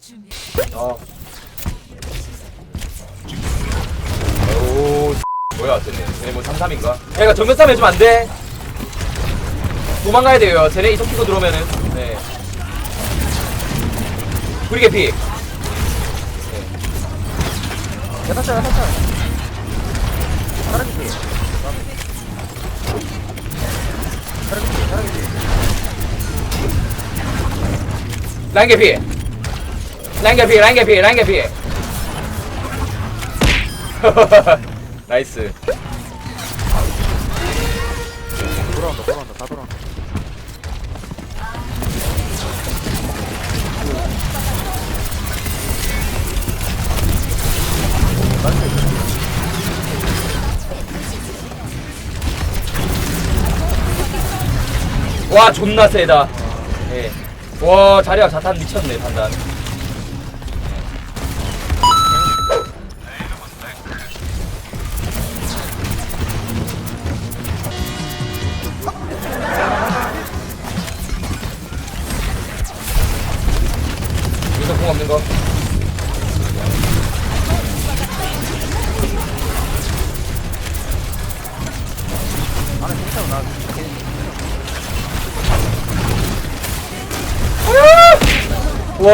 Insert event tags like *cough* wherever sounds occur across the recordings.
준비. 어. 오, 뭐야, 쟤네. 쟤네 뭐 3-3인가? 야, 이거 정면 싸움 해주면 안 돼. 도망가야 돼요. 쟤네 이속 키고 들어오면은. 네. 브리게 피. 네. 야타차 야타차 사라지지 사라지지 사라지지 라인 개피. 라인 개피, 라인 개피, 라인 개피. *laughs* 나이스. 와, 존나 세다. 예. 와, 자리가 자탄 미쳤네, 판단. 와.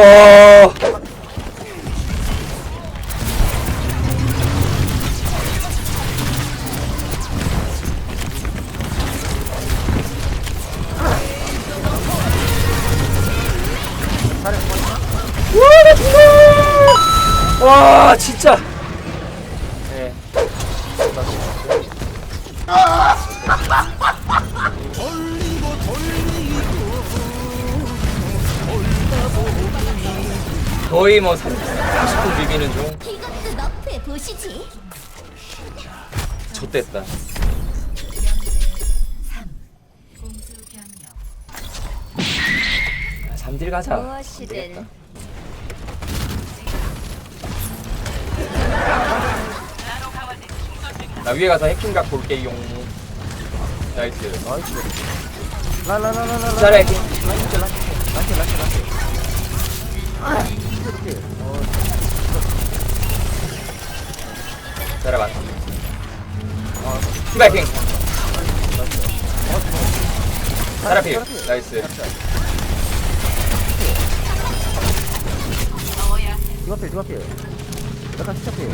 와, 나 죽어! 와, 진짜. 네. 거의 뭐 30분 비비는 중. 이것도 너프에 보시지. 좆됐다. 3. 공수 변경. 아, 삼딜 가자. 무엇이든. 되겠다. 나 위에 가서 해킹각 볼게용. 나이스. 나이스 라라라라라 잘해 란치 란치 란치 란치 이렇게 어 잘해봐. 티바 해킹. 타라필. 나이스. 디바필 디바필 약간 진짜 필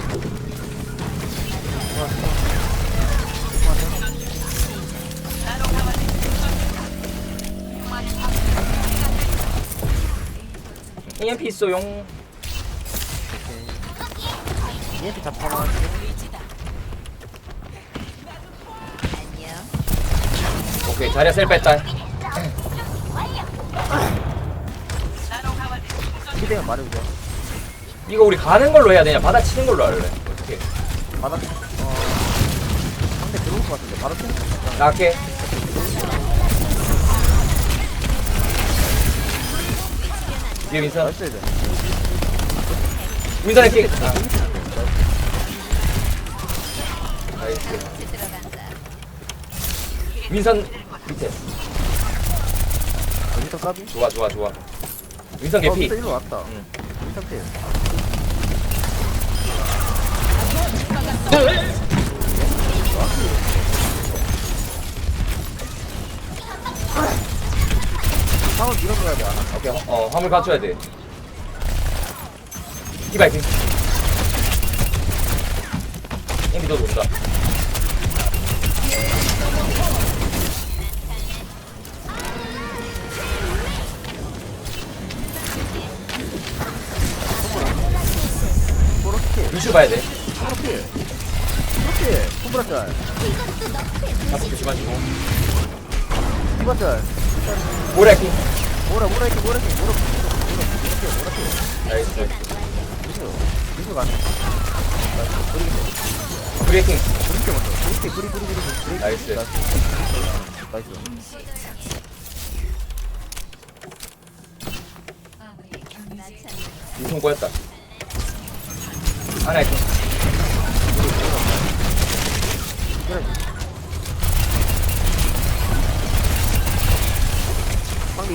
EMP 있어용. EMP 잡거나 안녕. 오케이 자리야 셀 뺐다. 기대면 말해주세요 이거 우리 가는 걸로 해야 되냐? 받아치는 걸로 할래. 어떻게? 바닥 어 상대 들어올 것 같은데 바로 치는 거 같아 나갈게. 뒤에 민선. 나이스 이제 민선 해킹. 아. 나이스. 민선 밑에. 여기서 까비 좋아 좋아 좋아. 민선 어 개피. 밑에 일로 왔다 응. 일단 필 상을 밀어줘야 돼 오케이 어 화물 갖춰야 돼. 이바이킹. 엠비도 돈다. 그렇게 루슈 봐야 돼. 그렇게 그렇게 손브라짤 자폭 조심하시고. 디바 짤 모래킹 뭐라 뭐라 이렇게 뭐라 이렇게 뭐라 나이스. 미소 미소 가네. 브레이킹. 브레이킹 먼저 브레이킹 브리 브리 브리 브리 나이스. 나이스 유성 꼬였다. 하나 있고. 그래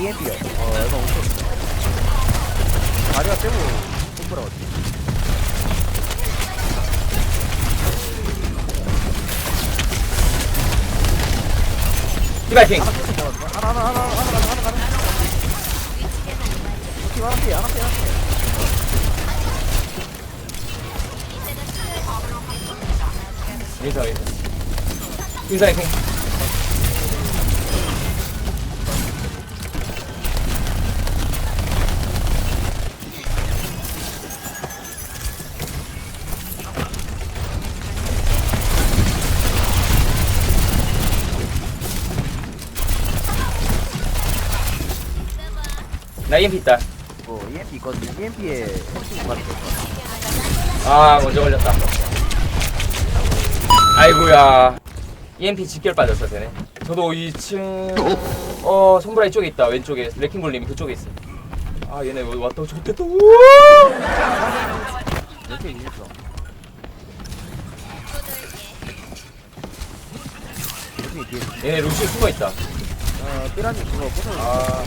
EMP야. 어, 애가 엄청. 다리가 빼고 손보라 어디? 디바이킹. 하나. 하나, 하나, 하나, 하나, 하나, 하나, 하나. 오케이, 하나 빼, 하나 빼, 하나 빼. 인사 인사. 인사이킹. EMP 있다. 뭐 EMP 있거든. EMP에. 아 먼저 걸렸다 아이고야 EMP 직결 빠졌어 쟤네 저도 2층 어 손브라 이쪽에 있다 왼쪽에 레킹볼님이 그쪽에 있어 아 얘네 왜 왔다 좋겠다 우와! 몇개 있어. 몇개 뒤에. 얘네 루시 숨어 있다 어, 삐라니 그거 포토. 아,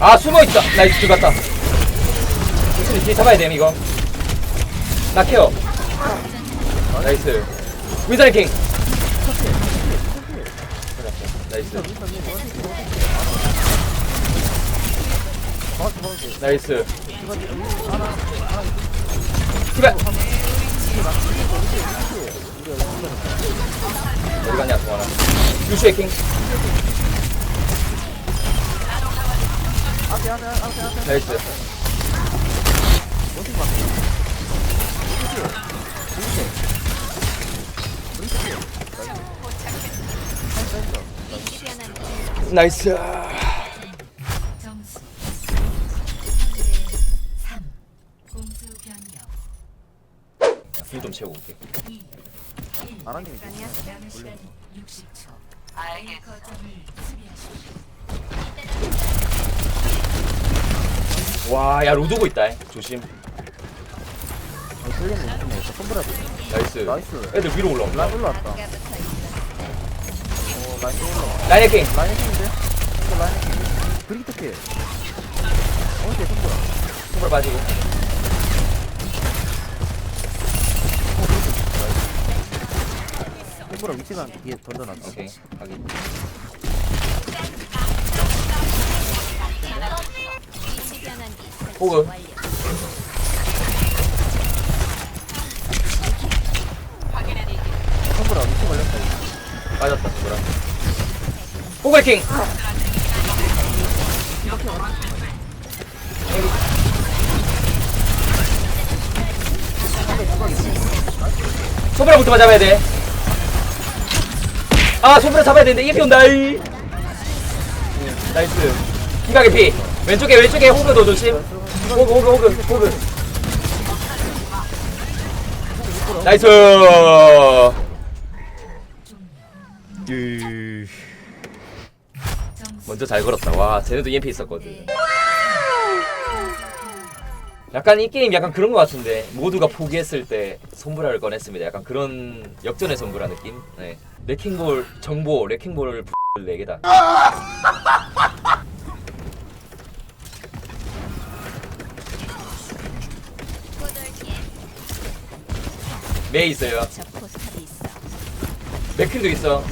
아 숨어있다. 나이스 들어갔다. 루시 뒤에 잡아야 됨 이거? 나 케어. 나이스. 위자레킹. 나이스. 정확히 먹을게. 나이스. 우리가 이거 어디 갔냐 동아나 루시 해킹 앞에 앞에 앞에 앞에 나이스 봐? 나이스 점수 3대 3 공수 변경 불좀 채우고 올게 2 1안 하긴 돼. 남은 시간 60초 A 거점을 수비하십시오 와 야 로드고 있다 조심 어, 틀리는 느낌이 있어. 손보라 나이스 나이스. 애들 위로 올라온다 라인 올라왔다. 어, 라인 또 올라와. 라인 해킹 라인 핵인데? 이거 라인 핵인데? 브리기트 필. 어디 손보라? 손발 빠지고 손보라 위치가 뒤에 던져놨어. 오케이 확인 호그 손보라 위치 걸렸다. 이거. 빠졌다 손발 호그 해킹 손가락부터 잡아야 돼. 아, 손가락 잡아야 되는데 EMP 온다. 이. 나이스. 기각의 피. 왼쪽에 왼쪽에 호그도 조심. 호그 호그 호그 호그. 나이스. 으. 점수 먼저 잘 걸었다. 와, 쟤네도 EMP 있었거든. 약간 이 게임 약간 그런 것 같은데 모두가 포기했을 때 손브라를 꺼냈습니다. 약간 그런 역전의 손브라 느낌. 네. 레킹볼 정보 레킹볼 4개다. 메이 있어요. 맥퀸도 있어.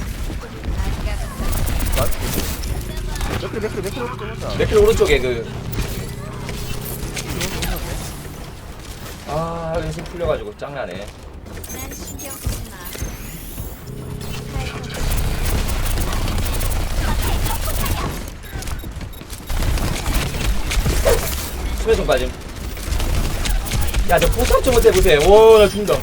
몇개 몇개 몇개 혼자. 맥퀸 오른쪽에 그. 아, 연습 풀려가지고 짱나네. 난 신경 쓰지 마. 수면 좀 빠짐. 야, 저 포탑 좀 어때 보세요. 오, 나 죽는다.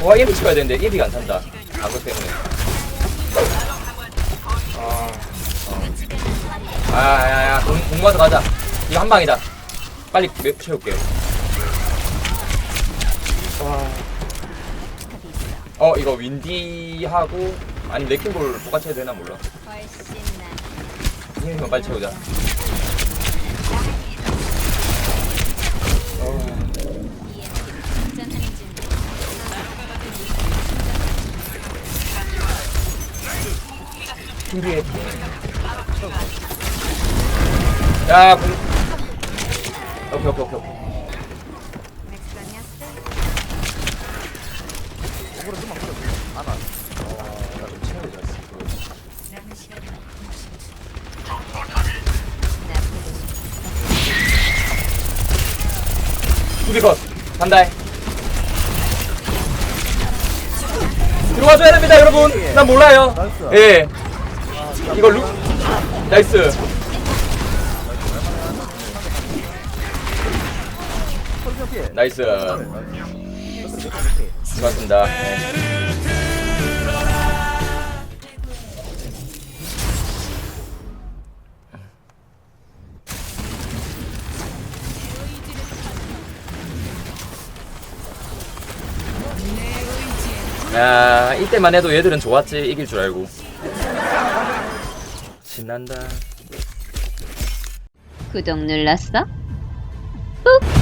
와, EMP 찍어야 되는데 EMP가 안 탄다. 방금 때문에. 아, 어. 아, 야, 야, 공, 공 가서 가자. 이거 한 방이다. 빨리 맵 채울게. 와. 어, 이거 윈디하고 아니 레킹볼 똑같이 해도 되나 몰라. 훨씬 나. 생기면 빨리 채우자. 어, 작전하는 중. 준비해. 야, 공... 오케이, 오케이, 오케이, 수비 컷. 간다. 들어와줘야 됩니다, 여러분. 난 몰라요. 예. 이거 루. 나이스. 나이스. 수고하셨습니다. 네. 이때만 해도 얘들은 좋았지. 이길 줄 알고. 신난다. 구독 눌렀어? 꾹.